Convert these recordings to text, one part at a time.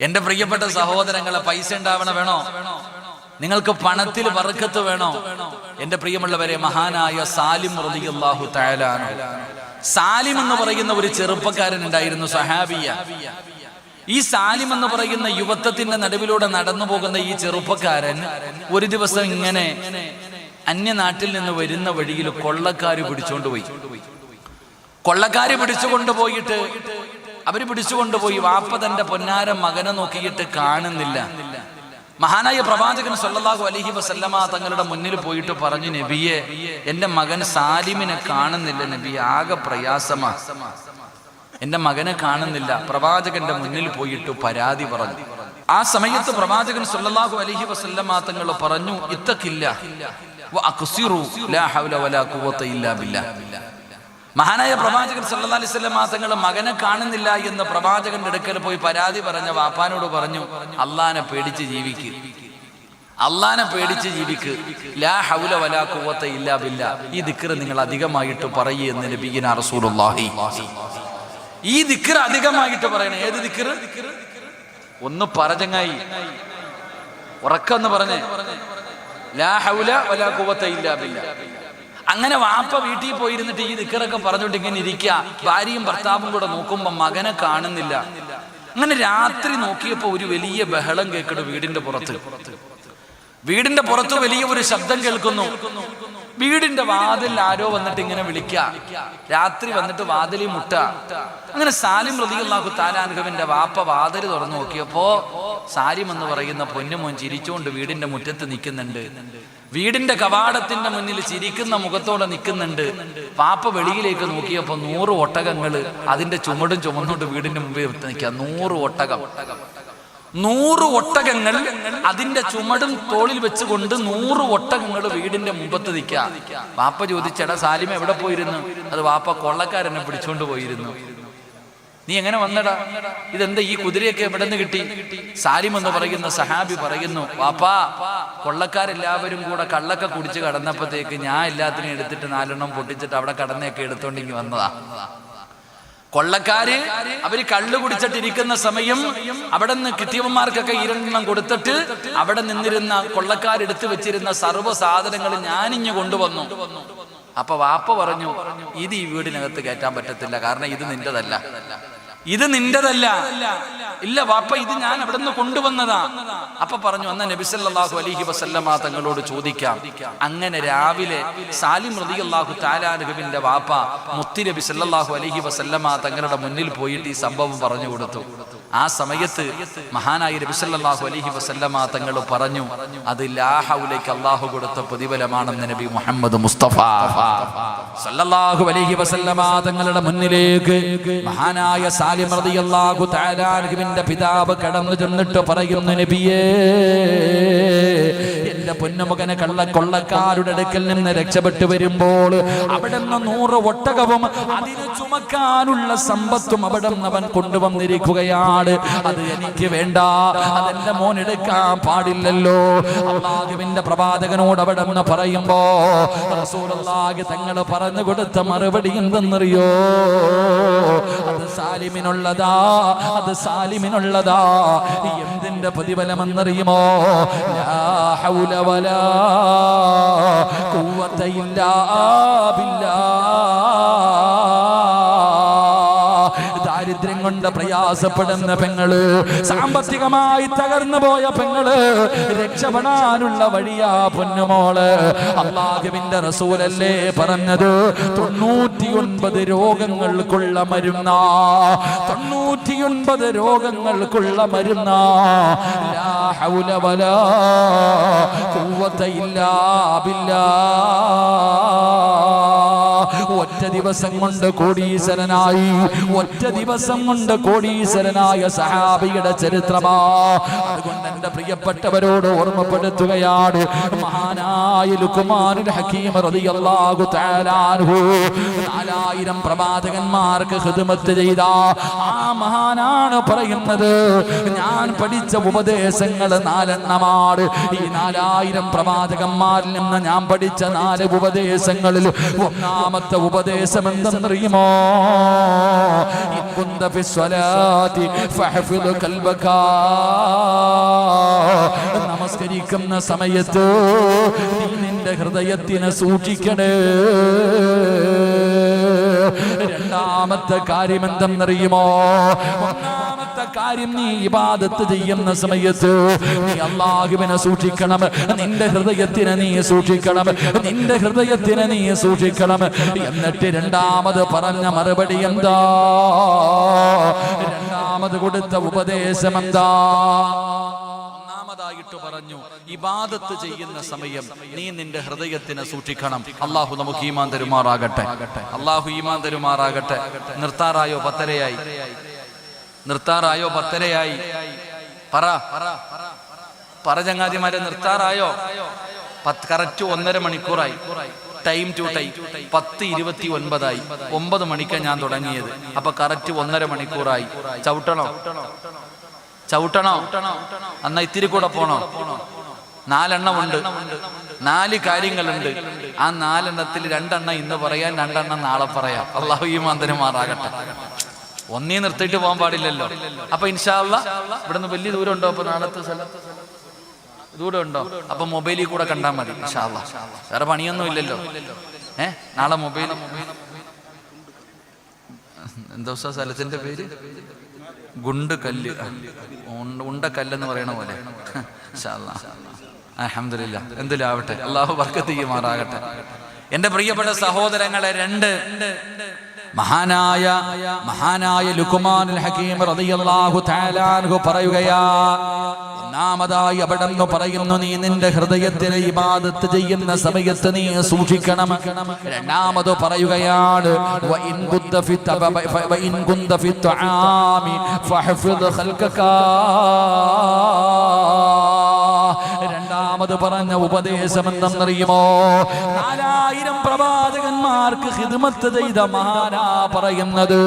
എന്റെ പ്രിയപ്പെട്ട സഹോദരങ്ങളെ പൈസ ഉണ്ടാവണ വേണോ? നിങ്ങൾക്ക് പണത്തിൽ വറുക്കത്ത് വേണോ? എന്റെ പ്രിയമുള്ളവരെ മഹാനായ സാലിം റളിയല്ലാഹു തയലാണ് സാലിം എന്ന് പറയുന്ന ഒരു ചെറുപ്പക്കാരൻ ഉണ്ടായിരുന്നു സഹാബിയ. ഈ സാലിം എന്ന് പറയുന്ന യുവത്വത്തിന്റെ നടുവിലൂടെ നടന്നു പോകുന്ന ഈ ചെറുപ്പക്കാരൻ ഒരു ദിവസം ഇങ്ങനെ അന്യനാട്ടിൽ നിന്ന് വരുന്ന വഴിയിൽ കൊള്ളക്കാര് പിടിച്ചുകൊണ്ട് പോയി. കൊള്ളക്കാര് പിടിച്ചുകൊണ്ട് പോയിട്ട് അവർ പിടിച്ചുകൊണ്ടുപോയി. വാപ്പ തന്റെ പൊന്നാര മകനെ നോക്കിയിട്ട് കാണുന്നില്ല. മഹാനായ പ്രവാചകൻ സല്ലല്ലാഹു അലൈഹി വസല്ലമ തങ്ങളുടെ മുന്നിൽ പോയിട്ട് പറഞ്ഞു നബിയെ എന്റെ മകൻ സാലിമിനെ കാണുന്നില്ല നബി ആകെ പ്രയാസമാ. എന്റെ മകനെ കാണുന്നില്ല. പ്രവാചകന്റെ മുന്നിൽ പോയിട്ട് പരാതി പറഞ്ഞു. ആ സമയത്ത് പ്രവാചകൻ സല്ലല്ലാഹു അലൈഹി വസല്ലമ തങ്ങൾ പറഞ്ഞു ഇത്തക്കില്ല. മഹാനായ പ്രവാചകൻ സല്ലല്ലാഹു അലൈഹി മാസങ്ങൾ മകനെ കാണുന്നില്ല എന്ന് പ്രവാചകന്റെ അടുക്കൽ പോയി പരാതി പറഞ്ഞ വാപ്പാനോട് പറഞ്ഞു അള്ളാനെ പേടിച്ച് ജീവിക്ക്. അള്ളാനെ പേടിച്ച് ജീവിക്ക്. ലാ ഹൗല വലാ ഖുവത ഇല്ലാ ഈ ദിക്ർ നിങ്ങൾ അധികമായിട്ട് പറയൂ എന്ന് നബിയിന റസൂലുള്ളാഹി. ഈ ദിക്ർ അധികമായിട്ട് പറയണേ ഏത് ദിക്ർ ഒന്ന് പറഞ്ഞങ്ങായി. ഉറക്കം എന്ന് പറഞ്ഞേ. ലാ ഹൗല വലാ ഖുവത ഇല്ലാ ബില്ലാ. അങ്ങനെ വാപ്പ വീട്ടിൽ പോയിരുന്നിട്ട് ഈ ദിക്കറൊക്കെ പറഞ്ഞുകൊണ്ട് ഇങ്ങനെ ഇരിക്കുക ഭാര്യയും ഭർത്താവും കൂടെ നോക്കുമ്പോ മകനെ കാണുന്നില്ല. അങ്ങനെ രാത്രി നോക്കിയപ്പോ ഒരു വലിയ ബഹളം കേൾക്കണു വീടിന്റെ പുറത്ത്. വീടിന്റെ പുറത്ത് വലിയ ഒരു ശബ്ദം കേൾക്കുന്നു. വീടിന്റെ വാതിൽ ആരോ വന്നിട്ട് ഇങ്ങനെ വിളിക്ക. രാത്രി വന്നിട്ട് വാതിലി മുട്ട. അങ്ങനെ സാലിം പ്രതികളാക്കു താലാനുഭവന്റെ വാപ്പ വാതിൽ തുറന്നു നോക്കിയപ്പോ സാലിം എന്ന് പറയുന്ന പൊന്നുമോൻ ചിരിച്ചുകൊണ്ട് വീടിന്റെ മുറ്റത്ത് നിൽക്കുന്നുണ്ട്. വീടിന്റെ കവാടത്തിന്റെ മുന്നിൽ ചിരിക്കുന്ന മുഖത്തോടെ നിൽക്കുന്നുണ്ട്. പാപ്പ വെളിയിലേക്ക് നോക്കിയപ്പോ നൂറ് ഒട്ടകങ്ങൾ അതിന്റെ ചുമടും ചുമന്നുകൊണ്ട് വീടിന്റെ മുമ്പിൽ നിൽക്കുക നൂറ് ഒട്ടകം. നൂറ് ഒട്ടകങ്ങൾ അതിന്റെ ചുമടും തോളിൽ വെച്ചുകൊണ്ട് നൂറ് ഒട്ടകങ്ങൾ വീടിന്റെ മുമ്പത്ത് നിൽക്കുക. വാപ്പ ചോദിച്ചട സാലിമ എവിടെ പോയിരുന്നു? അത് വാപ്പ കൊള്ളക്കാരനെ പിടിച്ചോണ്ട് പോയിരുന്നു. നീ എങ്ങനെ വന്നടാ? ഇതെന്താ ഈ കുതിരയൊക്കെ എവിടെ നിന്ന് കിട്ടി? സാലിം എന്ന് പറയുന്ന സഹാബി പറയുന്നു വാപ്പാ കൊള്ളക്കാരെല്ലാവരും കൂടെ കള്ളൊക്കെ കുടിച്ച് കടന്നപ്പോഴത്തേക്ക് ഞാൻ എല്ലാത്തിനും എടുത്തിട്ട് നാലെണ്ണം പൊട്ടിച്ചിട്ട് അവിടെ കടന്നൊക്കെ എടുത്തോണ്ടെങ്കിൽ വന്നതാ. കൊള്ളക്കാര് അവർ കള്ളു കുടിച്ചിട്ടിരിക്കുന്ന സമയം അവിടെ നിന്ന് കിട്ടിയവന്മാർക്കൊക്കെ ഇരണ്ടെണ്ണം കൊടുത്തിട്ട് അവിടെ നിന്നിരുന്ന കൊള്ളക്കാരെടുത്ത് വെച്ചിരുന്ന സർവ സാധനങ്ങൾ ഞാനിഞ്ഞു കൊണ്ടുവന്നു. അപ്പൊ വാപ്പ പറഞ്ഞു ഇത് ഈ വീടിനകത്ത് കയറ്റാൻ പറ്റത്തില്ല കാരണം ഇത് നിന്റെതല്ല. ഇത് നിന്റെതല്ല. ഇല്ല വാപ്പ ഇത് ഞാൻ അവിടെ നിന്ന് കൊണ്ടുവന്നതാ. അപ്പൊ പറഞ്ഞു അന്ന നബിസല്ലാഹു അലഹി വസല്ലമ തങ്ങളോട് ചോദിക്കാം അങ്ങനെ രാവിലെ സാലിം റളിയല്ലാഹു താലാനുഹുവിന്റെ വാപ്പ മുത്തി നബി സല്ലാഹു അലഹി വസല്ലമ തങ്ങളുടെ മുന്നിൽ പോയിട്ട് ഈ സംഭവം പറഞ്ഞു കൊടുത്തു. ആ സമയത്ത് മഹാനായ നബി അലഹി വസല്ലമ തങ്ങൾ പറഞ്ഞു അത് ലാഹൗലേക്ക് അള്ളാഹു കൊടുത്ത പ്രതിഫലമാണെന്ന് നബി മുഹമ്മദ് മുസ്തഫ. സല്ലല്ലാഹു അലൈഹി വസല്ലമ തങ്ങളുടെ മുന്നിലേക്ക് മഹാനായ സാലിം റളിയല്ലാഹു തആലാഹുവിന്റെ പിതാവ് കടന്നു ചെന്നിട്ട് പറയുന്നു നബിയേ എന്റെ പൊന്നുമകനെ കള്ള കൊള്ളക്കാരുടെ അടുക്കൽ നിന്ന് രക്ഷപ്പെട്ടു വരുമ്പോൾ അവിടെ നിന്ന് നൂറ് ഒട്ടകവും അതിന് ചുമക്കാനുള്ള സമ്പത്തും അവിടെ അവൻ കൊണ്ടുവന്നിരിക്കുകയാണ്. അത് എനിക്ക് വേണ്ട. അതെന്റെ മോൻ എടുക്കാൻ പാടില്ലല്ലോ. അള്ളാഹുവിന്റെ പ്രവാചകനോട് അവിടെ നിന്ന് പറയുമ്പോ തങ്ങൾ പറഞ്ഞു കൊടുത്ത മറുപടി എന്തെന്നറിയോ? അത് സാലിമിനുള്ളതാ. അത് സാലിമിനുള്ളതാ. എന്തിന്റെ പ്രതിഫലമെന്നറിയുമോ? ഹൗല വലാ ഇല്ലാ ബില്ലാ. കൊണ്ട് പ്രയാസപ്പെടുന്ന പെങ്ങൾ സാമ്പത്തികമായി തകർന്നു പോയ പെങ്ങൾ രക്ഷപ്പെടാനുള്ള വഴിയാ പൊന്നുമോൾ. അള്ളാഹുവിന്റെ റസൂലല്ലേ പറഞ്ഞത്? തൊണ്ണൂറ്റിയൊൻപത് രോഗങ്ങൾക്കുള്ള മരുന്ന. തൊണ്ണൂറ്റിയൊൻപത് രോഗങ്ങൾക്കുള്ള മരുന്ന. ഇല്ലാ ഒറ്റ ദിവസം കൊണ്ട് കോടീശ്വരനായി ഒറ്റ ദിവസം കൊണ്ട് കോടീശ്വരനായ സഹാബിയുടെ ചരിത്രമാ. അതുകൊണ്ട് എന്റെ പ്രിയപ്പെട്ടവരോട് ഓർമ്മപ്പെടുത്തുകയാണ് മഹാനായ ലുക്കുമാനുൽ ഹക്കീം റളിയല്ലാഹു തആല അൻഹു. നാലായിരം പ്രവാചകന്മാർക്ക് ഹിദ്മത്ത് ചെയ്ത ആ മഹാനാണ് പറയുന്നത് ഞാൻ പഠിച്ച ഉപദേശങ്ങൾ നാലെണ്ണമാണ്. ഈ നാലായിരം പ്രവാചകന്മാരിൽ നിന്ന് ഞാൻ പഠിച്ച നാല് ഉപദേശങ്ങളിൽ ഒന്നാമത്തെ രണ്ടാമത്തെ ഉപദേശം എന്തെന്നറിയുമോ നമസ്കരിക്കുന്ന സമയത്ത് നീ നിന്റെ ഹൃദയത്തിനെ സൂക്ഷിക്കണേ. രണ്ടാമത്തെ കാര്യം എന്തെന്നറിയുമോ ഒന്നാമത്തെ കാര്യം നീ ഇബാദത്ത് ചെയ്യുന്ന സമയത്ത് നീ അള്ളാഹുവിനെ സൂക്ഷിക്കണം. നിന്റെ ഹൃദയത്തിനെ നീ സൂക്ഷിക്കണം. നിന്റെ ഹൃദയത്തിനെ നീ സൂക്ഷിക്കണം. എന്നിട്ട് രണ്ടാമത് പറഞ്ഞ മറുപടി എന്താ? രണ്ടാമത് കൊടുത്ത ഉപദേശം എന്താ? ഒന്നാമതായിട്ട് പറഞ്ഞു ഇബാദത്ത് ചെയ്യുന്ന സമയം നീ നിന്റെ ഹൃദയത്തിനെ സൂക്ഷിക്കണം. അള്ളാഹു നമുക്ക് ഈമാൻ തരുമാറാകട്ടെ. അള്ളാഹു ഈമാൻ തരുമാറാകട്ടെ. നിർത്താറായോ പത്തരയായി? നിർത്താറായോ പത്തരയായി? പറ. പറ ചങ്ങാതിമാരെ നിർത്താറായോ? പത്ത് കറക്റ്റ് ഒന്നര മണിക്കൂറായി. ടൈം ടു ടൈം പത്ത് ഇരുപത്തി ഒൻപതായി ഒമ്പത് മണിക്കാണ് ഞാൻ തുടങ്ങിയത്. അപ്പൊ കറക്റ്റ് ഒന്നര മണിക്കൂറായി. ചവിട്ടണോ? ചവിട്ടണോ? എന്നാ ഇത്തിരി കൂടെ പോണോ? നാലെണ്ണം ഉണ്ട് നാല് കാര്യങ്ങളുണ്ട്. ആ നാലെണ്ണത്തിൽ രണ്ടെണ്ണം ഇന്ന് പറയാൻ രണ്ടെണ്ണം നാളെ പറയാം. അള്ളാഹു ഈ മന്ദിരമാറാകട്ടെ ഒന്നേ നിർത്തിയിട്ട് പോകാൻ പാടില്ലല്ലോ. അപ്പൊ ഇൻഷാല്ല ഇവിടുന്ന് വലിയ ദൂരം ഉണ്ടോ? അപ്പൊ നാളത്തെ സ്ഥലം ദൂരം ഉണ്ടോ? അപ്പൊ മൊബൈലിൽ കൂടെ കണ്ടാൽ മതി ഇൻഷാല്ല വേറെ പണിയൊന്നും ഇല്ലല്ലോ. ഏ? നാളെ മൊബൈൽ. എന്താ സ്ഥലത്തിന്റെ പേര്? ഗുണ്ട് കല്ല്. ഉണ്ട- കല്ലെന്ന് പറയണ പോലെ. അഹമ്മദില്ല എന്തിലാവട്ടെ? അള്ളാഹു വർക്കത്തിക്ക് മാറാകട്ടെ. എന്റെ പ്രിയപ്പെട്ട സഹോദരങ്ങളെ രണ്ട് മഹാനായ മഹാനായ ലുക്കുമാനുൽ ഹക്കീം റളിയല്ലാഹു തആല പറയുകയാ ഒന്നാമതായി അവിടെ പറയുന്നു നീ നിന്റെ ഹൃദയത്തിലെ ഇബാദത്ത് ചെയ്യുന്ന സമയത്ത് നീ സൂക്ഷിക്കണം. രണ്ടാമത് പറയുകയാണ് ഫഹ്ഫിദ് ഖൽഖക. രണ്ടാമത് പറഞ്ഞ ഉപദേശം എന്തെന്നറിയുമോ നാലായിരം പ്രവാചകന്മാർക്ക് ഹിദ്മത്ത് ചെയ്ത മഹാനാ പറയുന്നത്.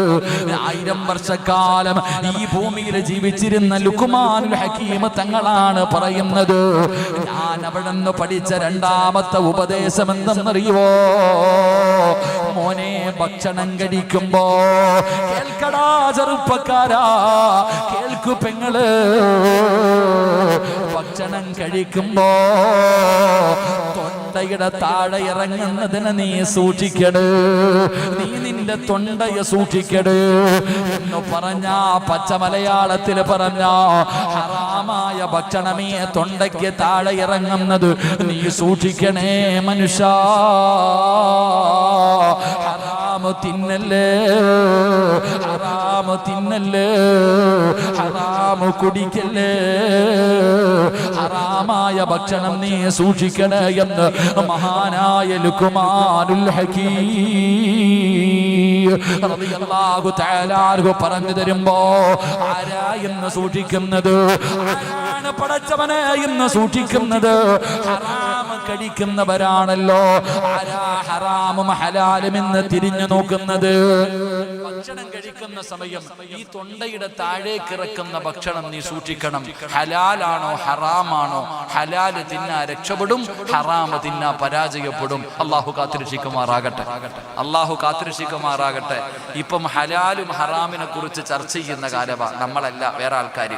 ആയിരം വർഷക്കാലം ഈ ഭൂമിയിൽ ജീവിച്ചിരുന്ന ലുക്കുമാനുൽ ഹക്കീം തങ്ങളാണ് പറയുന്നത്. ഞാൻ അവിടെ നിന്ന് പഠിച്ച രണ്ടാമത്തെ ഉപദേശം എന്തെന്നറിയുമോ മോനെ ഭക്ഷണം കഴിക്കുമ്പോ കേൾക്കടാ ചെറുപ്പക്കാരാ കേൾക്കു പെങ്ങൾ. ഭക്ഷണം കഴിക്കുമ്പോ തൊണ്ടയുടെ താഴെ ഇറങ്ങുന്നതിന് നീ സൂക്ഷിക്കട്. നീ നിന്റെ തൊണ്ടയെ സൂക്ഷിക്കട് എന്ന് പറഞ്ഞ പച്ച മലയാളത്തിൽ പറഞ്ഞ ഹറാമായ ഭക്ഷണമേ തൊണ്ടയ്ക്ക് താഴെ ഇറങ്ങുന്നത് നീ സൂക്ഷിക്കണേ മനുഷ്യ. ഹറാമ തിന്നല്ലേ ഹറാമ തിന്നല്ലേ. ഹറാമ് കുടിക്കല്ലേ ഹറാമായ ഭക്ഷണം നീ സൂക്ഷിക്കണേ എന്ന് മഹാനായ ലുക്കുമാനുൽ ഹക്കീം റളിയല്ലാഹു തആല അൻഹു പറഞ്ഞു തരുമ്പോ ആരാ എന്ന് സൂക്ഷിക്കുന്നത്? പടച്ചവനെ ഇന്ന് സൂക്ഷിക്കുന്നത് ഹറാം കഴിക്കുന്നവരാണല്ലോ. ഹറാമും ഹലാലും എന്ന് തിരിഞ്ഞു നോക്കുന്നത്? ഭക്ഷണം കഴിക്കുന്ന സമയം ഈ തൊണ്ടയുടെ താഴേക്ക് ഇറക്കുന്ന ഭക്ഷണം നീ സൂക്ഷിക്കണം. ഹലാലാണോ ഹറാമാണോ? ഹലാൽ തിന്നാ രക്ഷപ്പെടും ഹറാമ് തിന്നാ പരാജയപ്പെടും. അള്ളാഹു കാത്തിരക്ഷിക്കുമാറാകട്ടെ. അള്ളാഹു കാത്തിരക്ഷിക്കുമാറാകട്ടെ. ഇപ്പം ഹലാലും ഹറാമിനെ കുറിച്ച് ചർച്ച ചെയ്യുന്ന കാലവാ. നമ്മളല്ല വേറെ ആൾക്കാർ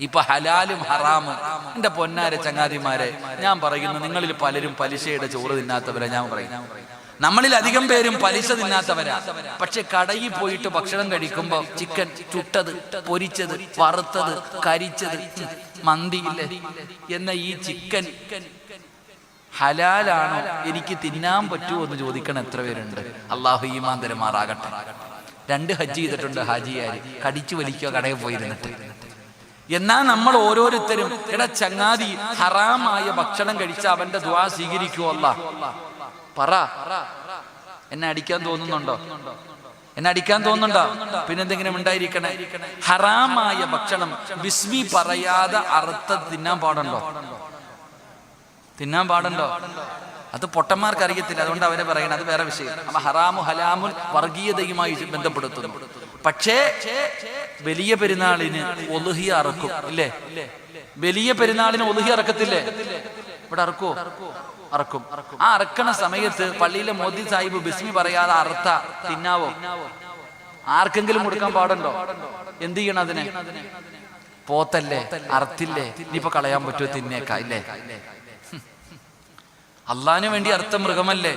ഇപ്പൊ ഹലാലും ഹറാമും. എന്റെ പൊന്നാര ചങ്ങാതിമാരെ ഞാൻ പറയുന്നു നിങ്ങളിൽ പലരും പലിശയുടെ ചോറ് തിന്നാത്തവരെ ഞാൻ പറയുന്നു. നമ്മളിൽ അധികം പേരും പലിശ തിന്നാത്തവരാ. പക്ഷെ കടയിൽ പോയിട്ട് ഭക്ഷണം കഴിക്കുമ്പോ ചിക്കൻ ചുട്ടത് പൊരിച്ചത് വറുത്തത് കരിച്ചത് മന്തിയില്ലേ? എന്ന ഈ ചിക്കൻ ഹലാലാണോ എനിക്ക് തിന്നാൻ പറ്റുമോ എന്ന് ചോദിക്കണം എത്ര പേരുണ്ട്? അള്ളാഹു ഈമാൻ തരമാറാകട്ടെ. രണ്ട് ഹജ്ജ് ചെയ്തിട്ടുണ്ട് ഹാജിയാര്. കടിച്ചു വലിക്കോ കടയിൽ പോയിരുന്നിട്ട്. എന്നാ നമ്മൾ ഓരോരുത്തരും എടാ ചങ്ങാതി ഹറാമായ ഭക്ഷണം കഴിച്ച അവന്റെ ദ്വാ സ്വീകരിക്കുവല്ല പറ. എന്നെ അടിക്കാൻ തോന്നുന്നുണ്ടോ? എന്നെ അടിക്കാൻ തോന്നുന്നുണ്ടോ? പിന്നെന്തെങ്കിലും ഉണ്ടായിരിക്കണേ? ഹറാമായ ഭക്ഷണം ബിസ്മി പറയാതെ അറുത്ത തിന്നാൻ പാടുണ്ടോ? തിന്നാൻ പാടുണ്ടോ? അത് പൊട്ടന്മാർക്ക് അറിയത്തില്ല അതുകൊണ്ട് അവരെ പറയണം അത് വേറെ വിഷയം. അപ്പൊ ഹറാമു ഹലാമുൽ വർഗീയതയുമായി ബന്ധപ്പെടുത്തുന്നു. പക്ഷേ വലിയ പെരുന്നാളിന് ഒലുഹി അറക്കും ഇല്ലേ? വലിയ പെരുന്നാളിന് ഒലുഹി അറക്കത്തില്ലേ? ഇവിടെ അറക്കുവോ അറക്കും. ആ അറക്കണ സമയത്ത് പള്ളിയിലെ മോദി സാഹിബ് ബിസ്മി പറയാതെ അറുത്ത തിന്നാവോ? ആർക്കെങ്കിലും കൊടുക്കാൻ പാടുണ്ടോ? എന്ത് ചെയ്യണം അതിനെ? പോത്തല്ലേ? അറുത്തില്ലേ? ഇനിയിപ്പോ കളയാൻ പറ്റുമോ തിന്നേക്കാ ഇല്ലേ? അള്ളാഹിനു വേണ്ടി അർത്ഥം മൃഗമല്ലേ?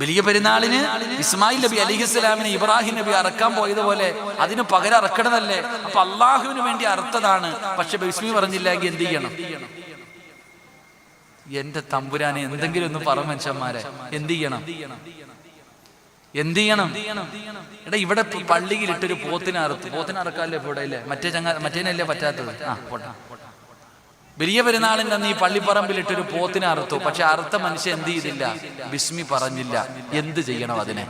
വലിയ പെരുന്നാളിന് ഇസ്മായിൽ നബി അലിഹിസ്ലാമിനെ ഇബ്രാഹിം നബി അറക്കാൻ പോയതുപോലെ അതിന് പകരം അറക്കണതല്ലേ? അപ്പൊ അള്ളാഹുവിന് വേണ്ടി അറുത്തതാണ്. പക്ഷെ ബിസ്മി പറഞ്ഞില്ലെങ്കിൽ എന്ത് ചെയ്യണം? എന്റെ തമ്പുരാനെ എന്തെങ്കിലും ഒന്ന് പറ മനുഷ്യന്മാരെ. എന്ത് ചെയ്യണം? എന്ത് ചെയ്യണം? എടാ ഇവിടെ പള്ളിയിൽ ഇട്ടൊരു പോത്തിനെ പോത്തിനറക്കാല്ലേ ഇവിടെ ഇല്ലേ? മറ്റേ ചങ്ങ മറ്റേനല്ലേ പറ്റാത്തത്? ആ പോട്ടെ. വലിയ പെരുന്നാളിന്റെ അന്ന് ഈ പള്ളിപ്പറമ്പിൽ ഇട്ടൊരു പോത്തിനെ അറുത്തു. പക്ഷെ അറുത്ത മനുഷ്യൻ എന്ത് ചെയ്തില്ല? ബിസ്മി പറഞ്ഞില്ല. എന്ത് ചെയ്യണം അതിനെ.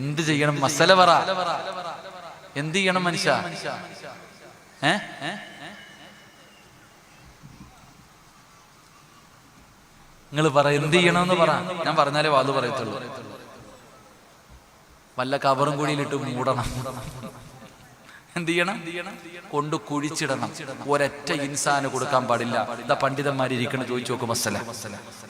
എന്ത് ചെയ്യണം? മസല പറ. എന്ത് ചെയ്യണം മനുഷ്യ? നിങ്ങൾ പറ എന്ത് ചെയ്യണമെന്ന് പറ. ഞാൻ പറഞ്ഞാലേ വാത് പറയത്തുള്ളൂ. വല്ല കവറും കൂടിയിലിട്ട് മൂടണം. എന്ത് ചെയ്യണം? കൊണ്ട് കുഴിച്ചിടണം. ഒരൊറ്റ ഇൻസാന് കൊടുക്കാൻ പാടില്ല. ഇതാ പണ്ഡിതന്മാരിക്കണം ചോദിച്ചു നോക്ക് മസല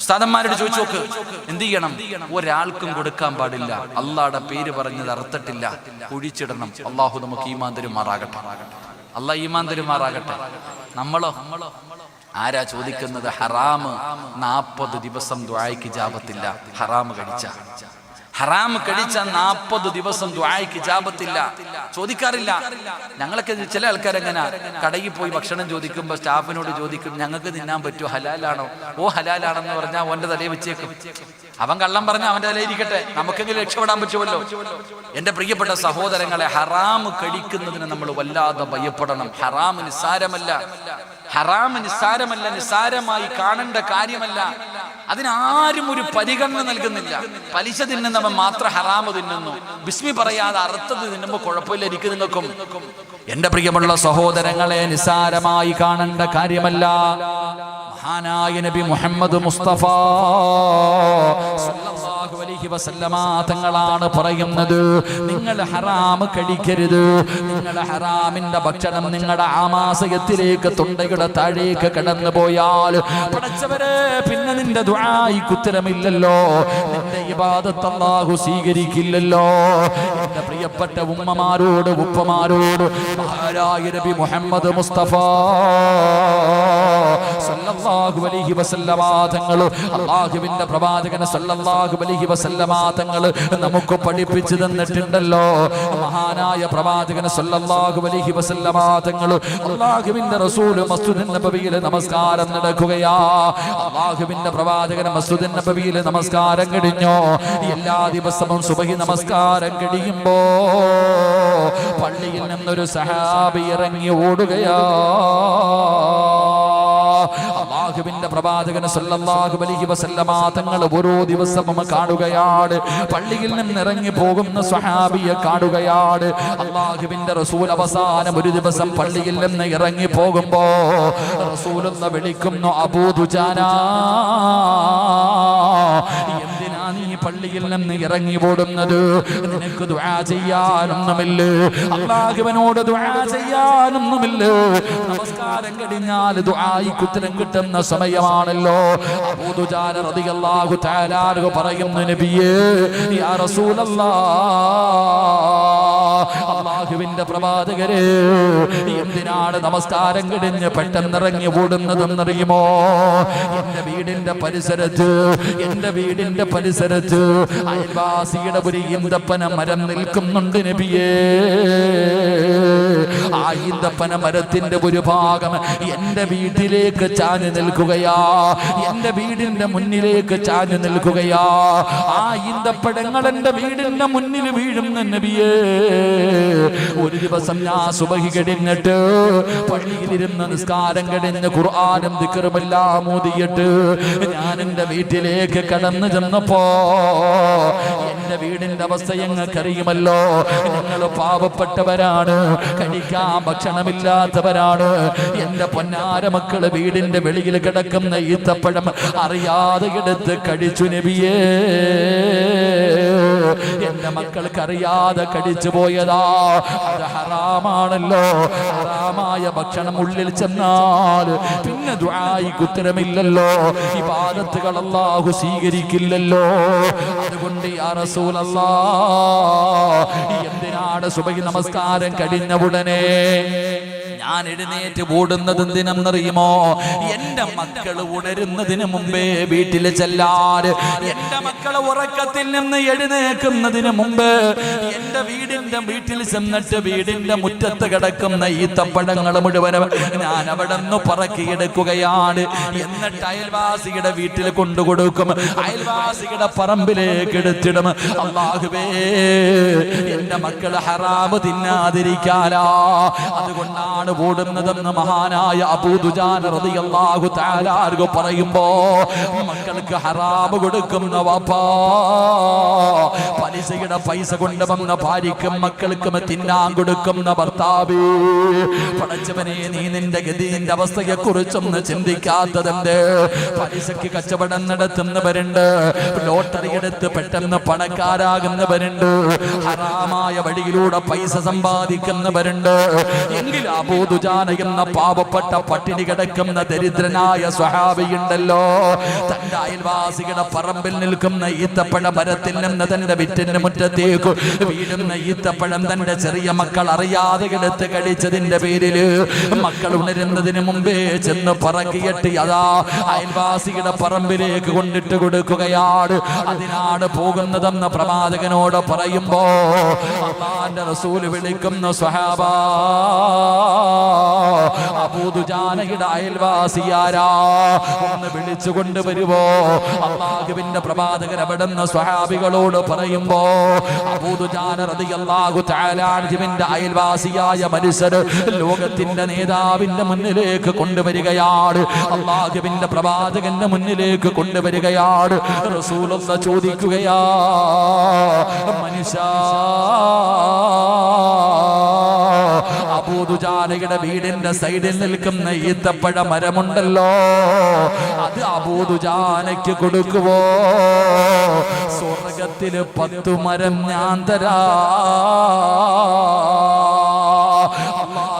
ഉസ്താദന്മാരോട് ചോദിച്ചു നോക്ക്. എന്ത് ചെയ്യണം? ഒരാൾക്കും കൊടുക്കാൻ പാടില്ല. അള്ളാടെ പേര് പറഞ്ഞത് അർത്ഥട്ടില്ല കുഴിച്ചിടണം. അള്ളാഹു നമുക്ക് ഈമാൻ തരുമാറാകട്ടെ. അള്ളാഹ് ഈമാൻ തരുമാറാകട്ടെ. നമ്മളോ? ആരാ ചോദിക്കുന്നത്? ഹറാമ് നാപ്പത് ദിവസം ദ്വായ്ക്ക് ജാപത്തില്ല. ഹറാമ് കഴിച്ച. ഹറാം കഴിച്ച നാൽപ്പത് ദിവസം ദ്വായ്ക്ക് ജാപത്തില്ല ചോദിക്കാറില്ല. ഞങ്ങളൊക്കെ ചില ആൾക്കാരെങ്ങനെ കടയിൽ പോയി ഭക്ഷണം ചോദിക്കുമ്പോൾ സ്റ്റാഫിനോട് ചോദിക്കും ഞങ്ങൾക്ക് തിന്നാൻ പറ്റുമോ? ഹലാലാണോ? ഓ ഹലാലാണെന്ന് പറഞ്ഞാൽ അവന്റെ തലയിൽ വെച്ചേക്കും. അവൻ കള്ളം പറഞ്ഞ അവന്റെ തലയിൽ ഇരിക്കട്ടെ. നമുക്കെങ്കിലും രക്ഷപ്പെടാൻ പറ്റുമല്ലോ. എന്റെ പ്രിയപ്പെട്ട സഹോദരങ്ങളെ ഹറാം കഴിക്കുന്നതിന് നമ്മൾ വല്ലാതെ ഭയപ്പെടണം. ഹറാം നിസ്സാരമല്ല. ഹറാം നിസ്സാരമല്ല നിസ്സാരമായി കാണേണ്ട കാര്യമല്ല. അതിനാരും ഒരു പരിഗണന നൽകുന്നില്ല. പലിശ തിന്നുന്നവൻ മാത്രം ഹറാമ് തിന്നുന്നു. ബിസ്മി പറയാതെ അറുത്തത് തിന്നുമ്പോൾ കുഴപ്പമില്ല എനിക്ക് നിങ്ങൾക്കും. എന്റെ പ്രിയമുള്ള സഹോദരങ്ങളെ നിസാരമായി കാണേണ്ട കാര്യമല്ല. മഹാനായ നബി മുഹമ്മദ് മുസ്തഫ സല്ലല്ലാഹു അലൈഹി വസല്ലമ തങ്ങളാണ് പറയുന്നത്. നിങ്ങൾ ഹറാം കഴിക്കരുത്. നിങ്ങൾ ഹറാമിന്റെ ഭക്ഷണം നിങ്ങളുടെ ആമാശയത്തിലേക്ക് തൊണ്ടയുടെ താഴേക്ക് കടന്നു പോയാൽ പിന്നെ നിന്റെ ദുആയിക്ക് ഉത്തരമില്ലല്ലോ. നിന്റെ ഇബാദത്ത് അല്ലാഹു സ്വീകരിക്കില്ലല്ലോ. എന്റെ പ്രിയപ്പെട്ട ഉമ്മമാരോട് ഉപ്പമാരോട് മഹാരായ നബി മുഹമ്മദ് മുസ്തഫ സല്ലല്ലാഹു അലൈഹി വസല്ലമ തങ്ങൾ അല്ലാഹുവിന്റെ പ്രവാചകൻ സല്ലല്ലാഹു അലൈഹി വസല്ലമ തങ്ങൾ നമുക്ക് പഠിപ്പിച്ചു തന്നിട്ടുണ്ടല്ലോ. മഹാനായ പ്രവാചകൻ സല്ലല്ലാഹു അലൈഹി വസല്ലമ തങ്ങൾ അല്ലാഹുവിന്റെ റസൂൽ മസ്ജിദ് നബവിയിൽ നമസ്കാരം നടക്കുകയാ. അള്ളാഹുവിന്റെ പ്രവാചകൻ മസ്ജിദ് നബവിയിൽ നമസ്കാരം കഴിഞ്ഞോ? എല്ലാ ദിവസവും സുബഹി നമസ്കാരം കഴിയുമ്പോ പള്ളിയിൽ നിന്നൊരു സഹാബി ഇറങ്ങി ഓടുകയാ. അള്ളാഹുവിന്റെ പ്രവാചകന് സല്ലല്ലാഹു അലൈഹി വസല്ലമ തങ്ങൾ ഓരോ ദിവസവും കാണുകയാണ്. പള്ളിയിൽ നിന്ന് ഇറങ്ങി പോകുന്ന സ്വഹാബിയെ കാണുകയാണ്. അള്ളാഹുവിന്റെ റസൂൽ അവസാനം ഒരു ദിവസം പള്ളിയിൽ നിന്ന് ഇറങ്ങി പോകുമ്പോ റസൂൽ വിളിക്കുന്നു അബൂദുജാന പള്ളിയിൽ നിന്ന് ഇറങ്ങി ഓടുന്നത്. നിനക്ക് ദുആ ചെയ്യാനൊന്നുമില്ല. അള്ളാഹുവിനോട് ദുആ ചെയ്യാനൊന്നുമില്ല. നമസ്കാരം കഴിഞ്ഞാൽ ദുആയിക്ക് ഉത്തരം കിട്ടുന്ന സമയമാണല്ലോ. അബൂദുജാന റളിയല്ലാഹു തആല പറയുന്നു നബിയേ യാ റസൂലല്ലാഹ് അള്ളാഹുവിന്റെ പ്രവാചകരെ എന്തിനാണ് നമസ്കാരം കിടിഞ്ഞ് പെട്ടെന്നിറങ്ങി ഓടുന്നതെന്നറിയുമോ? എന്റെ വീടിന്റെ പരിസരത്ത് എന്റെ വീടിന്റെ പരിസരത്ത് അയൽവാസിയുടെ ഒരു ഈന്തപ്പന മരം നിൽക്കുന്നുണ്ട് നബിയേ. ആ ഈന്തപ്പന മരത്തിന്റെ ഒരു ഭാഗം എന്റെ വീട്ടിലേക്ക് ചാഞ്ഞു നിൽക്കുകയാ. എന്റെ വീടിന്റെ മുന്നിലേക്ക് ചാഞ്ഞു നിൽക്കുകയാ. ആ ഈന്തപ്പഴങ്ങൾ എന്റെ വീടിന്റെ മുന്നിൽ വീഴും നബിയേ. ഒരു ദിവസം ഞാൻ സുബഹി കഴിഞ്ഞിട്ട് പള്ളിയിലിരുന്ന് നിസ്കാരം കഴിഞ്ഞ് ഖുർആാനും ദിക്കറുമെല്ലാം ഊതിയിട്ട് ഞാൻ എന്റെ വീട്ടിലേക്ക് കടന്നു ചെന്നപ്പോ എന്റെ വീടിന്റെ അവസ്ഥ ഞങ്ങൾക്കറിയുമല്ലോ ഞങ്ങൾ പാവപ്പെട്ടവരാണ് കഴിക്കാൻ ഭക്ഷണമില്ലാത്തവരാണ്. എന്റെ പൊന്നാര മക്കൾ വീടിന്റെ വെളിയിൽ കിടക്കുന്ന ഈത്തപ്പഴം അറിയാതെ എടുത്ത് കഴിച്ചു നബിയേ. എന്റെ മക്കൾക്ക് അറിയാതെ കടിച്ചു പോയതാ. അത് ഹറാമാണല്ലോ. ഹറാമായ ഭക്ഷണം ഉള്ളിൽ ചെന്നാൽ പിന്നെ ദ്വായിക്ക് ഉത്തരമില്ലല്ലോ. ഈ പാദത്തുകൾ അല്ലാഹു സ്വീകരിക്കില്ലല്ലോ. അതുകൊണ്ട് യാ റസൂലല്ലാ എന്തിനാണ് സുബഹി നമസ്കാരം കഴിഞ്ഞ ഉടനെ? ഞാൻ എഴുന്നേറ്റ് ഓടുന്നത് എന്തിനെന്നറിയുമോ? എന്റെ മക്കൾ ഉണരുന്നതിന് മുമ്പേ വീട്ടിൽ ചെല്ലാറ്. എന്റെ മക്കൾ ഉറക്കത്തിൽ നിന്ന് എഴുന്നേക്കുന്നതിന് മുമ്പ് എന്റെ വീടിന്റെ വീട്ടിൽ ചെന്നിട്ട് വീടിന്റെ മുറ്റത്ത് കിടക്കുന്ന ഈ തപ്പടങ്ങൾ മുഴുവനും ഞാൻ അവിടെ നിന്ന് പറക്കിയെടുക്കുകയാണ്. എന്നിട്ട് അയൽവാസിയുടെ വീട്ടിൽ കൊണ്ടു കൊടുക്കും അയൽവാസിയുടെ പറമ്പിലേക്ക് എടുത്തിടും. അള്ളാഹുവേ എന്റെ മക്കൾ ഹറാമ് തിന്നാതിരിക്കാനാ. അതുകൊണ്ടാണ് ഓടുന്നതെന്ന് മഹാനായ അബൂദുജാൻ റളിയല്ലാഹു പറയുമ്പോ മക്കൾക്ക് ഹറാമ് കൊടുക്കുന്ന വാപ്പാ പലിശയുടെ പൈസ കൊണ്ടുവന്ന ഭാര്യക്കും മക്കൾക്കും തിന്നാൻ കൊടുക്കുന്ന ഭർത്താവ് പടച്ചവനെ നീ നിന്റെ ഗതിന്റെ അവസ്ഥയെ കുറിച്ചൊന്ന് ചിന്തിക്കാത്തതെന്ത്? പലിശക്ക് കച്ചവടം നടത്തുന്നവരുണ്ട് ലോട്ടറി എടുത്ത് പെട്ടെന്ന് പണക്കാരാകുന്നവരുണ്ട് ഹറാമായ വഴിയിലൂടെ പൈസ സമ്പാദിക്കുന്നവരുണ്ട്. എങ്കിൽ അബൂദുജാന എന്ന പാവപ്പെട്ട പട്ടിണി കിടക്കുന്ന ദരിദ്രനായ സ്വഹാബിയുണ്ടല്ലോ. തന്റെ അയൽവാസികളുടെ പറമ്പിൽ നിൽക്കുന്ന ഈത്തപ്പഴ മരത്തിൽ നിന്ന് തന്റെ വിറ്റിന്റെ മുറ്റത്തേക്ക് വീഴുന്ന ഈത്തപ്പഴം തന്റെ ചെറിയ മക്കൾ അറിയാതെ കിടത്ത് കഴിച്ചതിന്റെ പേരിൽ മക്കൾ ഉണരുന്നതിന് മുമ്പേ ചെന്ന് പറക്കിയിട്ട് അതാ അയൽവാസിയുടെ പറമ്പിലേക്ക് കൊണ്ടിട്ട് കൊടുക്കുകയാണ്. അതിനാണ് പോകുന്നതെന്ന് പ്രവാചകനോട് പറയുമ്പോ റസൂൽ വിളിക്കുന്ന സ്വഹാബ അബൂദുജാനയുടെ അയൽവാസിയാരാ? ഒന്ന് വിളിച്ചു കൊണ്ടുവരുവോ അള്ളാഹുവിന്റെ പ്രവാചകൻ അവിടെ നിന്ന് സ്വഹാബികളോട് പറയുമ്പോ അബൂദുജാന റളിയല്ലാഹു തആല അൻഹുവിന്റെ അയൽവാസിയായ മനുഷ്യർ ലോകത്തിന്റെ നേതാവിന്റെ മുന്നിലേക്ക് കൊണ്ടുവരികയാണ്. അള്ളാഹുവിന്റെ പ്രവാചകന്റെ മുന്നിലേക്ക് കൊണ്ടുവരികയാണ്. റസൂലുള്ള ചോദിക്കുകയാ മനുഷ്യ അബൂദുജാലയുടെ വീടിന്റെ സൈഡിൽ നിൽക്കുന്ന ഈത്തപ്പഴ മരമുണ്ടല്ലോ. അത് അബൂദുജാനയ്ക്ക് കൊടുക്കുവോ? സ്വർഗത്തിൽ പത്തു മരം ഞാൻ തരാ.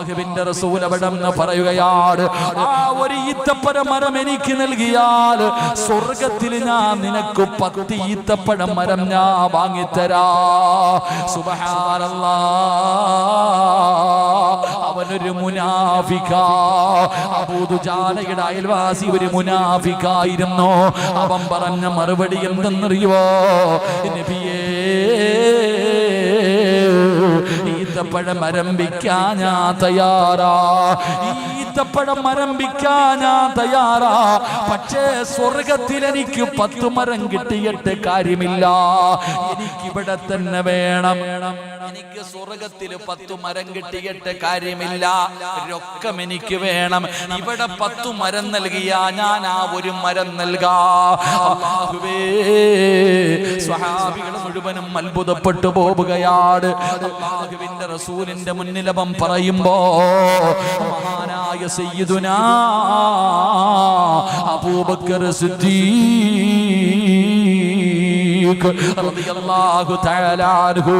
അള്ളാഹുവിന്റെ റസൂൽ അവിടെ പറയുകയാണ് ആ ഒരു ഈത്തപ്പഴമരം എനിക്ക് നൽകിയാൽ സ്വർഗത്തിൽ ഞാൻ നിനക്ക് പത്ത് ഈത്തപ്പഴം മരം ഞാൻ വാങ്ങിത്തരാ. സുബഹാനല്ലാ. അവനൊരു മുനാഫിക അബൂദുജാലയുടെ അയൽവാസി ഒരു മുനാഫിക്കായിരുന്നു അവൻ പറഞ്ഞ മറുപടി എന്തെന്നറിയോ നബിയേ ഞാൻ തയ്യാറാ ഈത്തപ്പഴം മരംഭിക്കാൻ ഞാൻ തയ്യാറാ. പക്ഷേ സ്വർഗത്തിൽ എനിക്ക് പത്തു മരം കിട്ടിയിട്ട് കാര്യമില്ല. എനിക്കിവിടെ തന്നെ വേണം. എനിക്ക് സ്വർഗത്തിൽ പത്തു മരം കിട്ടിയിട്ട് കാര്യമില്ല. രൊക്കം എനിക്ക് വേണം. ഇവിടെ പത്തു മരം നൽകിയ ഞാൻ ആ ഒരു മരം നൽകാ. സ്വഹാബികൾ മുഴുവനും അത്ഭുതപ്പെട്ടു പോവുകയാണ്. റസൂലിന്റെ മുന്നിലവം പറയുമ്പോ മഹാനായ സയ്യിദുനാ അബൂബക്കർ അൻഹു.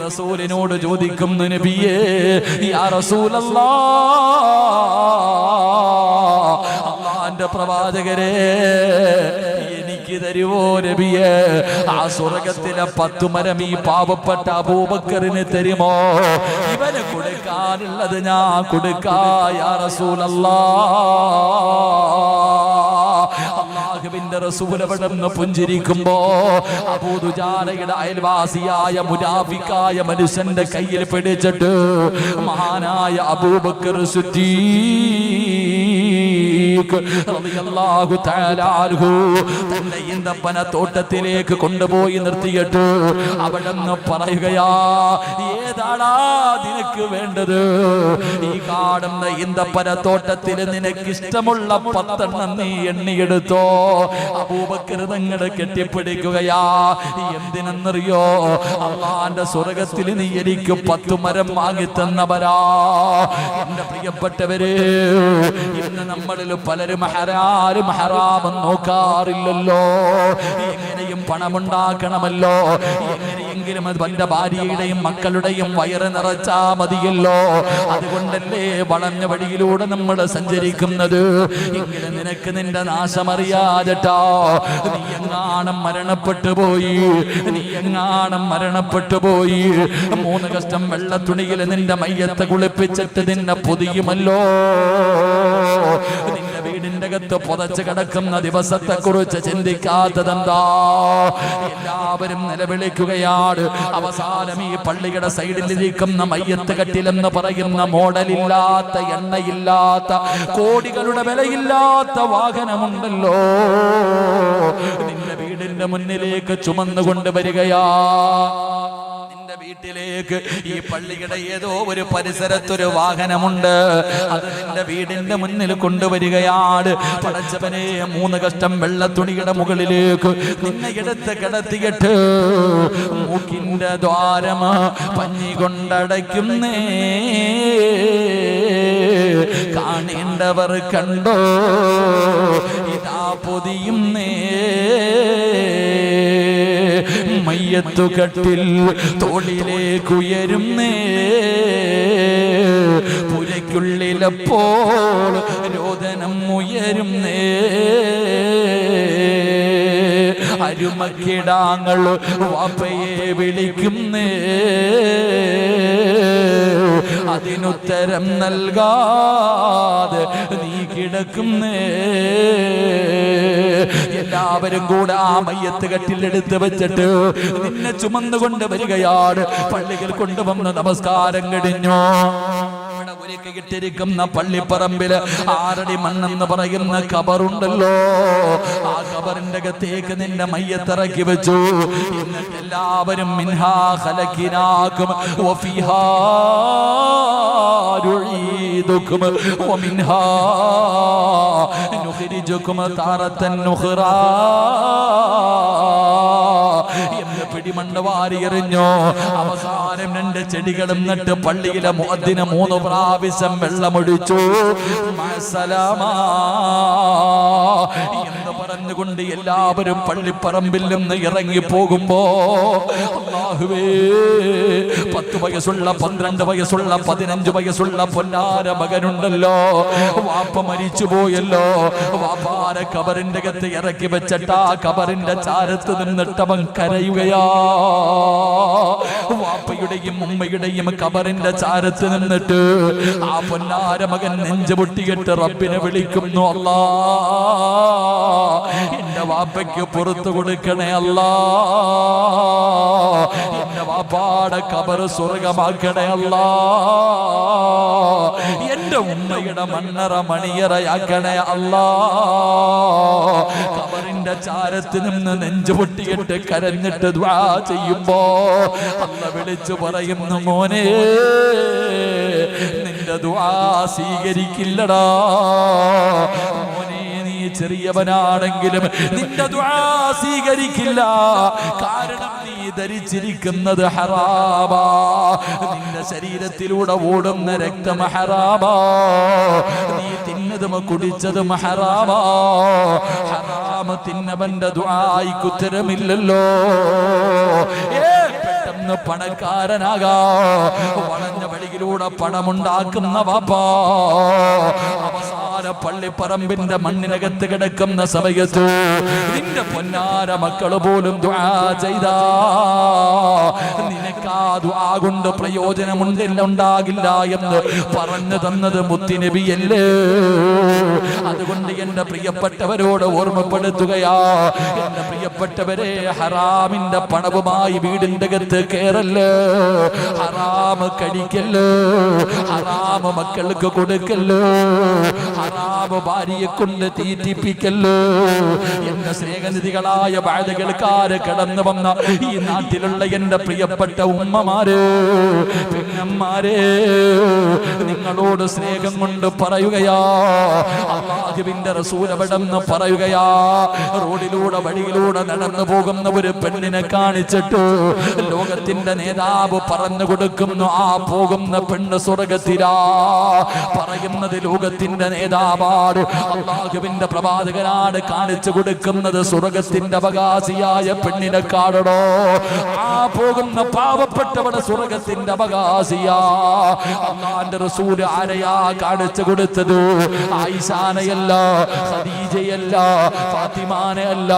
റസൂലിനോട് ചോദിക്കുന്നു നബിയേ യാ റസൂലല്ലാഹ് അള്ളാന്റെ പ്രവാചകരെ എനിക്ക് തരുവോ നബിയെ? ആ സ്വർഗത്തിലെ പത്തു മരം ഈ പാവപ്പെട്ട അബൂബക്കറിന് തരുമോ? ഇവന് കൊടുക്കാനുള്ളത് ഞാൻ കൊടുക്കായൂലല്ല അള്ളാഹുവിന്റെ റസൂൽ അവിടെ നിന്ന് പുഞ്ചിരിക്കുമ്പോ അബൂദുജാലയുടെ അയൽവാസിയായ മുനാഫിക്കായ മനുഷ്യന്റെ കയ്യിൽ പിടിച്ചിട്ട് മഹാനായ അബൂബക്കർ സുദ്ദീഖ് സിദ്ദീഖ് റളിയല്ലാഹു തആല തന്റെ ഈന്തപ്പന തോട്ടത്തിലേക്ക് കൊണ്ടുപോയി നിർത്തിയിട്ട് അവിടെ നിന്ന് പറയുകയാ ഏതാടാ നിനക്ക് വേണ്ടത്? ഈ കാണുന്ന ഈന്തപ്പന തോട്ടത്തിൽ നിനക്ക് ഇഷ്ടമുള്ള പത്തെണ്ണം നീ എണ്ണിയെടുത്തോ. അബൂബക്കർ തങ്ങളെ കെട്ടിപ്പിടിക്കുകയാ എന്തിനെന്നറിയോ? അള്ളാന്റെ സ്വർഗത്തിൽ നീ എനിക്ക് പത്തു മരം വാങ്ങി തന്നവരാ എന്റെ പ്രിയപ്പെട്ടവര് ഇന്ന് നമ്മളിൽ പലരും ഹരാരും ഹറാമെന്ന് നോക്കാറില്ലല്ലോ. എങ്ങനെയും പണമുണ്ടാക്കണമല്ലോ. എങ്ങനെയെങ്കിലും അത് തന്റെ ഭാര്യയുടെയും മക്കളുടെയും വയറ് നിറച്ചാ മതിയല്ലോ. അതുകൊണ്ടല്ലേ വളഞ്ഞ വഴിയിലൂടെ നമ്മൾ സഞ്ചരിക്കുന്നത്? എങ്കിലും നിനക്ക് നിന്റെ നാശമറിയാതെട്ടോ. നീ എങ്ങാണം മരണപ്പെട്ടു പോയി? നീ എങ്ങാണം മരണപ്പെട്ടു പോയി? മൂന്ന് കഷ്ടം വെള്ളത്തുണിയിൽ നിന്റെ മയ്യത്തെ കുളിപ്പിച്ചിട്ട് നിന്നെ പൊതിയുമല്ലോ. നിന്റെ വീടിന്റെ അകത്ത് പുതച്ച് കിടക്കുന്ന ദിവസത്തെ കുറിച്ച് ചിന്തിക്കാത്തതെന്താ? എല്ലാവരും നിലവിളിക്കുകയാണ്. അവസാനം ഈ പള്ളിയുടെ സൈഡിലിരിക്കുന്ന മയ്യത്ത് കട്ടിലെന്ന് പറയുന്ന മോഡലില്ലാത്ത എണ്ണയില്ലാത്ത കോടികളുടെ വിലയില്ലാത്ത വാഹനമുണ്ടല്ലോ. നിന്റെ വീടിന്റെ മുന്നിലേക്ക് ചുമന്നുകൊണ്ട് വരികയാ. വീട്ടിലേക്ക്. ഈ പള്ളിയുടെ ഏതോ ഒരു പരിസരത്തൊരു വാഹനമുണ്ട്. അത് നിന്റെ വീടിന്റെ മുന്നിൽ കൊണ്ടുവരികയാണ്. പടച്ചവനെ മൂന്ന് കഷ്ടം വെള്ള തുണിയുടെ മുകളിലേക്ക് നിന്നെ എടുത്ത് കിടത്തിയിട്ട് മൂക്കിന്റെ ദ്വാരം പഞ്ഞി കൊണ്ടടയ്ക്കുന്നേ കാണേണ്ടവർ കണ്ടോ? ഇതാ പൊതിയുന്നേ. മയ്യത്തു കട്ടിൽ തോളിലേക്കുയരുന്നേ പുരയ്ക്കുള്ളിലപ്പോൾ രോദനം ഉയരുന്നേ. അരുമക്കിടാങ്ങൾ വാപ്പയെ വിളിക്കുന്നേ. അതിനുത്തരം നൽകാതെ നീ കിടക്കുന്നേ. എല്ലാവരും കൂടെ ആ മയ്യത്ത് കട്ടിലെടുത്ത് വെച്ചിട്ട് നിന്നെ ചുമന്നുകൊണ്ട് വരികയാണ്. പള്ളികൾ കൊണ്ടുവന്ന് നമസ്കാരം കഴിഞ്ഞു. ഇട്ടിരിക്കുന്ന ഒരുക്കിയിട്ടിരിക്കുന്ന പള്ളിപ്പറമ്പിൽ ആരടി മണ്ണെന്ന് പറയുന്ന കബറുണ്ടല്ലോ ആ കബറിന്റെ അകത്തേക്ക് നിന്റെ മയ്യത്തിറക്കി വെച്ചു. എല്ലാവരും മിൻഹാ ഹലക്കിനാക്കും ുംും താറത്തൻ മണ്ണുവാരി എറിഞ്ഞു അവസാനം രണ്ട് ചെടികളും നട്ട് പള്ളിയിലെ മുഖത്തിന് മൂന്ന് പ്രാവശ്യം വെള്ളമൊഴിച്ചു. സലാമാ പറഞ്ഞുകൊണ്ട് എല്ലാവരും പള്ളിപ്പറമ്പിൽ നിന്ന് ഇറങ്ങി പോകുമ്പോ പത്ത് വയസ്സുള്ള പന്ത്രണ്ട് വയസ്സുള്ള പതിനഞ്ച് വയസ്സുള്ള പൊന്നാര മകനുണ്ടല്ലോ. വാപ്പ മരിച്ചു പോയല്ലോ വാപ്പ വാപ്പാര കബറിന്റെ അകത്ത് ഇറക്കി വെച്ചിട്ട് ആ കബറിന്റെ ചാരത്ത് നിന്നിട്ട് അവൻ കരയുകയാ. വാപ്പയുടെയും ഉമ്മയുടെയും കബറിന്റെ ചാരത്ത് നിന്നിട്ട് ആ പൊന്നാര മകൻ നെഞ്ചു പൊട്ടിയിട്ട് റബ്ബിനെ വിളിക്കുന്നു അല്ലാ എന്റെ വാപ്പയ്ക്ക് പുറത്തു കൊടുക്കണേ അല്ലാ എന്റെ വാപ്പാടെ കബറ് സ്വർഗമാക്കണേ അല്ലാ എന്റെ ഉമ്മയുടെ മണ്ണറ മണിയറയാക്കണേ അല്ലാ. കബറിന്റെ ചാരത്ത് നിന്ന് നെഞ്ചു പൊട്ടിയിട്ട് കരഞ്ഞിട്ട് ദ്വാ ചെയ്യുമ്പോ അല്ല വിളിച്ചു പറയുന്നു മോനെ നിന്റെ ദ്വാ സ്വീകരിക്കില്ലടാ. നീ ചെറിയവനാണെങ്കിലും നിന്റെ സ്വീകരിക്കില്ല. കാരണം നീ ധരിച്ചിരിക്കുന്നത് ഹറാബാ. നിന്റെ ശരീരത്തിലൂടെ ഓടുന്ന രക്തം ഹറാബാ. നീ തിന്നതും കുടിച്ചതും ഹറാമോ ഹറാമ തിന്നവന്റെ ദ്വായിക്ക് കുത്തരമില്ലല്ലോ ഏ പെട്ടെന്ന് പണക്കാരനാകാ. വളഞ്ഞ വഴിയിലൂടെ പണമുണ്ടാക്കുന്ന വാപ്പാ. അവസാന പള്ളിപ്പറമ്പിന്റെ മണ്ണിനകത്ത് കിടക്കുന്ന സമയത്ത് നിന്റെ പൊന്നാര മക്കൾ പോലും ദുആ ചെയ്താ. പ്രയോജനമുണ്ടില്ല ഉണ്ടാകില്ല എന്ന് പറഞ്ഞു തന്നത് മുത്തിനബിയല്ലേ? അതുകൊണ്ട് എന്റെ പ്രിയപ്പെട്ടവരോട് ഓർമ്മപ്പെടുത്തുകയാ. എന്റെ പ്രിയപ്പെട്ടവരെ ഹറാമിന്റെ പണവുമായി വീടിന്റെ അകത്ത് കേറല്ലേ? ഹറാമ് കടിക്കല്ലോ ഹറാമ് മക്കൾക്ക് കൊടുക്കല്ലോ? ഹറാമ് ഭാര്യയെ കൊണ്ട് തീറ്റിപ്പിക്കല്ലോ. എന്റെ സ്നേഹനിധികളായ ബാധകൾക്കാര് കടന്നു വന്ന ഈ നാട്ടിലുള്ള എന്റെ പ്രിയപ്പെട്ട ഉമ്മമാര് പെങ്ങന്മാരെ നിങ്ങളോട് സ്നേഹം കൊണ്ട് പറയുകയാ. അള്ളാഹുവിന്റെ റസൂലവിടെന്ന് പറയുകയാ റോഡിലൂടെ വഴിയിലൂടെ നടന്നു പോകുന്ന ഒരു പെണ്ണിനെ കാണിച്ചിട്ട് ലോകത്തിന്റെ നേതാവ് പറഞ്ഞു കൊടുക്കുന്നു ആ പോകുന്ന പെണ്ണ് സ്വർഗത്തിലാ പറയുന്നത് ലോകത്തിന്റെ നേതാവാണ് അള്ളാഹുവിന്റെ പ്രവാചകനാണ് കാണിച്ചു കൊടുക്കുന്നത് സ്വർഗത്തിന്റെ അവകാശിയായ പെണ്ണിനെ കാണണോ? ആ പോകുന്ന പാവപ്പെട്ടവടെ സ്വർഗത്തിന്റെ അവകാശിയാ. അള്ളാന്റെ റസൂൽ ആരെയാ കാണിച്ചു കൊടുത്തത്? ആയിഷാനയല്ല ഖദീജയല്ല ഫാത്തിമാനയല്ല.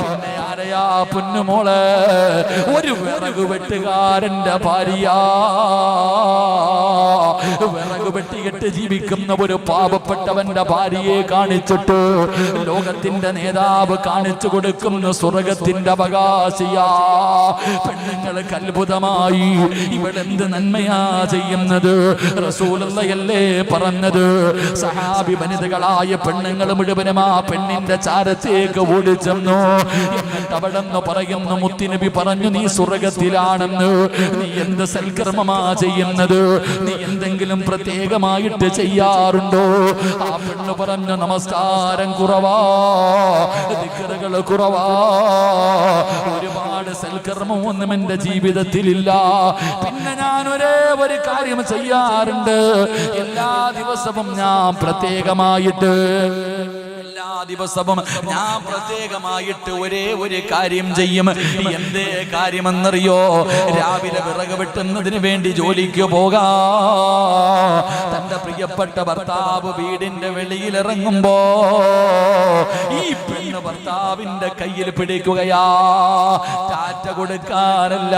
പിന്നെ ആരെയാ പൊന്നുമോളെ? ഒരു വിറക് വെട്ടുകാരന്റെ ഭാര്യ വിറക് വെട്ടികെട്ട് ജീവിക്കുന്ന ഒരു പാവപ്പെട്ടവന്റെ ഭാര്യയെ കാണിച്ചിട്ട് ലോകത്തിന്റെ നേതാവ് കാണിച്ചു കൊടുക്കുന്ന സ്വർഗത്തിന്റെ അവകാശിയാ. പെണ്ണുങ്ങൾക്ക് അത്ഭുതമായി ഇവളെന്ത് നന്മയാ ചെയ്യുന്നത്? റസൂലല്ലേ പറഞ്ഞത്? സഹാബി വനിതകളായ പെണ്ണുങ്ങൾ മുഴുവനും ആ പെണ്ണിന്റെ ചാരത്തേക്ക് ഓടിച്ചെന്നു. എന്നിട്ട് അവിടെ നിന്ന് പറയുന്നു മുത്തിനബി പറഞ്ഞു നീ സ്വർഗത്തിലാണെന്ന്. നീ എന്ത് സൽക്കർമ്മമാ ചെയ്യുന്നത്? നീ എന്തെങ്കിലും പ്രത്യേകമായിട്ട് ചെയ്യാറുണ്ടോ? ആ പെണ്ണ് പറഞ്ഞ നമസ്കാരം കുറവാ കുറവാ. ഒരുപാട് സൽക്കർമ്മമൊന്നും എന്റെ ജീവിതത്തിലില്ല. പിന്നെ ഞാൻ ഒരേ ഒരു കാര്യം ചെയ്യാറുണ്ട്. എല്ലാ ദിവസവും ഞാൻ പ്രത്യേകമായിട്ട് ദിവസവും ഞാൻ പ്രത്യേകമായിട്ട് ഒരേ ഒരു കാര്യം ചെയ്യും. എന്തേ കാര്യമെന്നറിയോ? രാവിലെ വിറക് വെട്ടുന്നതിന് വേണ്ടി ജോലിക്ക് പോകാ. തന്റെ പ്രിയപ്പെട്ട ഭർത്താവ് വീടിന്റെ വെളിയിൽ ഇറങ്ങുമ്പോ ഈ പെണ്ണ് ഭർത്താവിന്റെ കയ്യിൽ പിടിക്കുകയാ. ടാറ്റ കൊടുക്കാറല്ല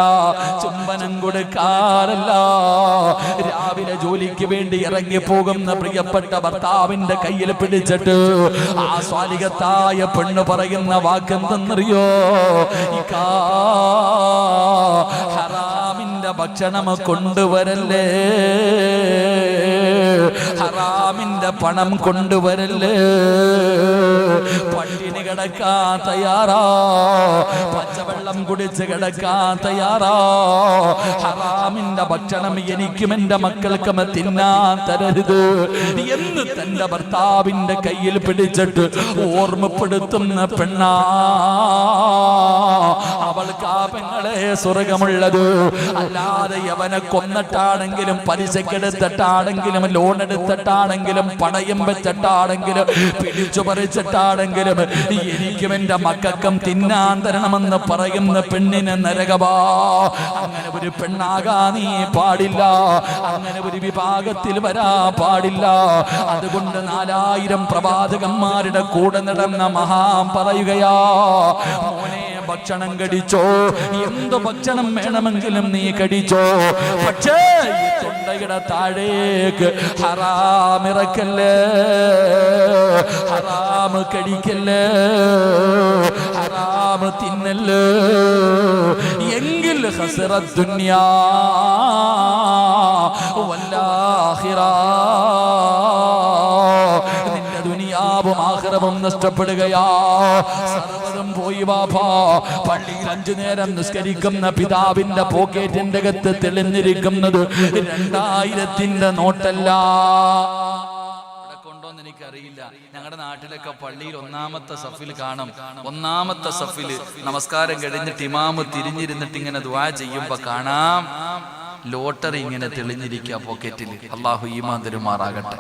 ചുംബനം കൊടുക്കാറല്ല. രാവിലെ ജോലിക്ക് വേണ്ടി ഇറങ്ങി പോകുന്ന പ്രിയപ്പെട്ട ഭർത്താവിന്റെ കയ്യിൽ പിടിച്ചിട്ട് ആ സ്വാലികത്തായ പെണ്ണ് പറയുന്ന വാക്കെന്തെന്നറിയോ? ഹറാമിന്റെ ഭക്ഷണം കൊണ്ടുവരല്ലേ? ഹറാമിന്റെ പണം കൊണ്ടുവരല്ലേ? പട്ടിണി കിടക്കാൻ തയ്യാറാ? പച്ചവെള്ളം കുടിച്ച് കിടക്കാൻ തയ്യാറോ. ഹറാമിന്റെ ഭക്ഷണം എനിക്കും എന്റെ മക്കൾക്കും തിന്നാൻ തരരുത്. എന്ന് തന്റെ ഭർത്താവിന്റെ കയ്യിൽ പിടിച്ചിട്ട് ഓർമ്മപ്പെടുത്തുന്ന പെണ്ണാ. അവൾക്ക് ആ പെങ്ങളെ സ്വർഗമുള്ളത്. അല്ലാതെ അവനെ കൊന്നിട്ടാണെങ്കിലും പലിശക്കെടുത്തിട്ടാണെങ്കിലും ലോൺ എടുത്തിട്ടാണെങ്കിലും പണയം വെച്ചിട്ടാണെങ്കിലും പിടിച്ചു പറിച്ചിട്ടാണെങ്കിലും എനിക്കും എന്റെ മക്കൾക്കും തിന്നാൻ തരണമെന്ന് പറയുന്ന പെണ്ണിന് നരകവാ. അങ്ങനെ ഒരു പെണ്ണാകാ നീ പാടില്ല. അങ്ങനെ ഒരു വിഭാഗത്തിൽ വരാ പാടില്ല. അതുകൊണ്ട് നാലായിരം പ്രവാചകന്മാരുടെ കൂടെ നടന്ന മഹാം പറയുകയാ ഭക്ഷണം കടിച്ചോ എന്ത് ഭക്ഷണം വേണമെങ്കിലും നീ കടിച്ചോ പക്ഷേ തൊണ്ടയുടെ താഴേക്ക് ഹറാമിറക്കല്ലേ ഹറാമ് കടിക്കല്ലേ. ഹറാമ് തിന്നല്ലോ എങ്കിൽ ഹസറ ദുന്യാ. വല്ലാഹിറ. നിന്റെ ദുനിയാവും ആഹ്റവും നഷ്ടപ്പെടുകയാ. സർവതും പോയി ബാബാ പള്ളിയിൽ അഞ്ചു നേരം നിസ്കരിക്കുന്ന പിതാവിന്റെ പോക്കറ്റിന്റെ അകത്ത് തെളിഞ്ഞിരിക്കുന്നത് രണ്ടായിരത്തിന്റെ നോട്ടല്ല. ഞങ്ങളുടെ നാട്ടിലൊക്കെ പള്ളിയിൽ ഒന്നാമത്തെ സഫിൽ കാണും. ഒന്നാമത്തെ സഫിൽ നമസ്കാരം കഴിഞ്ഞിട്ട് ഇമാമ് തിരിഞ്ഞിരുന്നിട്ട് ഇങ്ങനെ ദ്വാ ചെയ്യുമ്പോ കാണാം. ലോട്ടറി ഇങ്ങനെ തെളിഞ്ഞിരിക്കുക പോക്കറ്റിൽ അള്ളാഹു ഈമാൻ തരുമാറാകട്ടെ.